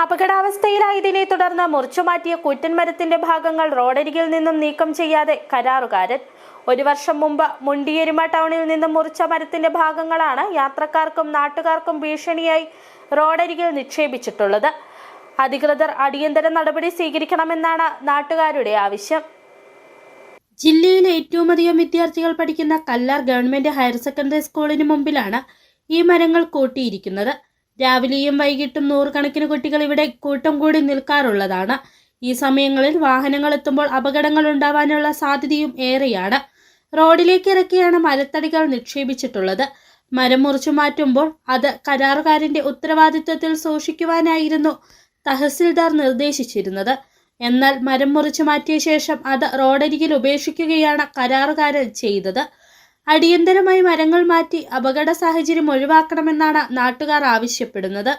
അപകടാവസ്ഥയിലായതിനെ തുടർന്ന് മുറിച്ചുമാറ്റിയ കുറ്റൻമരത്തിന്റെ ഭാഗങ്ങൾ റോഡരികിൽ നിന്നും നീക്കം ചെയ്യാതെ കരാറുകാരൻ. ഒരു വർഷം മുമ്പ് മുണ്ടിയെരുമ ടൗണിൽ നിന്നും മുറിച്ച മരത്തിന്റെ ഭാഗങ്ങളാണ് യാത്രക്കാർക്കും നാട്ടുകാർക്കും ഭീഷണിയായി റോഡരികിൽ നിക്ഷേപിച്ചിട്ടുള്ളത്. അധികൃതർ അടിയന്തര നടപടി സ്വീകരിക്കണമെന്നാണ് നാട്ടുകാരുടെ ആവശ്യം. ജില്ലയിലെ ഏറ്റവും അധികം വിദ്യാർത്ഥികൾ പഠിക്കുന്ന കല്ലാർ ഗവൺമെന്റ് ഹയർ സെക്കൻഡറി സ്കൂളിന് മുമ്പിലാണ് ഈ മരങ്ങൾ കൂട്ടിയിരിക്കുന്നത്. രാവിലെയും വൈകിട്ടും നൂറുകണക്കിന് കുട്ടികൾ ഇവിടെ കൂട്ടം കൂടി നിൽക്കാറുള്ളതാണ്. ഈ സമയങ്ങളിൽ വാഹനങ്ങൾ എത്തുമ്പോൾ അപകടങ്ങൾ ഉണ്ടാവാനുള്ള സാധ്യതയും ഏറെയാണ്. റോഡിലേക്ക് ഇറക്കിയാണ് മരത്തടികൾ നിക്ഷേപിച്ചിട്ടുള്ളത്. മരം മുറിച്ചു മാറ്റുമ്പോൾ അത് കരാറുകാരന്റെ ഉത്തരവാദിത്വത്തിൽ സൂക്ഷിക്കുവാനായിരുന്നു തഹസിൽദാർ നിർദ്ദേശിച്ചിരുന്നത്. എന്നാൽ മരം മുറിച്ചു മാറ്റിയ ശേഷം അത് റോഡരികിൽ ഉപേക്ഷിക്കുകയാണ് കരാറുകാരൻ ചെയ്തത്. അടിയന്തരമായി മരങ്ങൾ മാറ്റി അപകട സാഹചര്യം ഒഴിവാക്കണമെന്നാണ് നാട്ടുകാർ ആവശ്യപ്പെടുന്നത്.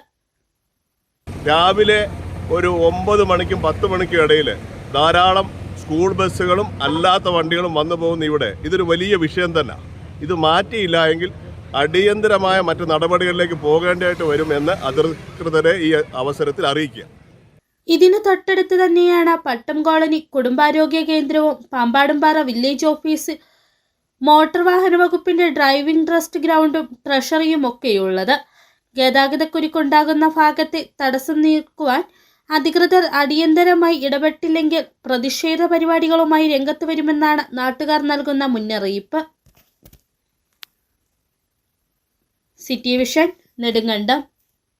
രാവിലെ ഒരു ഒമ്പത് മണിക്കും പത്ത് മണിക്കും ഇടയിൽ ധാരാളം സ്കൂൾ ബസ്സുകളും അല്ലാത്ത വണ്ടികളും വന്നു പോകുന്ന ഇവിടെ ഇതൊരു വലിയ വിഷയം തന്നെ. ഇത് മാറ്റിയില്ല എങ്കിൽ അടിയന്തരമായ മറ്റ് നടപടികളിലേക്ക് പോകേണ്ടതായിട്ട് വരുമെന്ന് അധികൃതരെ ഈ അവസരത്തിൽ അറിയിക്കുക. ഇതിന് തൊട്ടടുത്ത് തന്നെയാണ് പട്ടം കോളനി കുടുംബാരോഗ്യ കേന്ദ്രവും പാമ്പാടുംപാറ വില്ലേജ് ഓഫീസ് മോട്ടോർ വാഹന വകുപ്പിന്റെ ഡ്രൈവിംഗ് ട്രസ്റ്റ് ഗ്രൗണ്ടും ട്രഷറിയും ഒക്കെയുള്ളത്. ഗതാഗതക്കുരുക്കുണ്ടാകുന്ന ഭാഗത്തെ തടസ്സം നീക്കുവാൻ അധികൃതർ അടിയന്തരമായി ഇടപെട്ടില്ലെങ്കിൽ പ്രതിഷേധ പരിപാടികളുമായി രംഗത്ത് വരുമെന്നാണ് നാട്ടുകാർ നൽകുന്ന മുന്നറിയിപ്പ്. City vision Nedumkandam.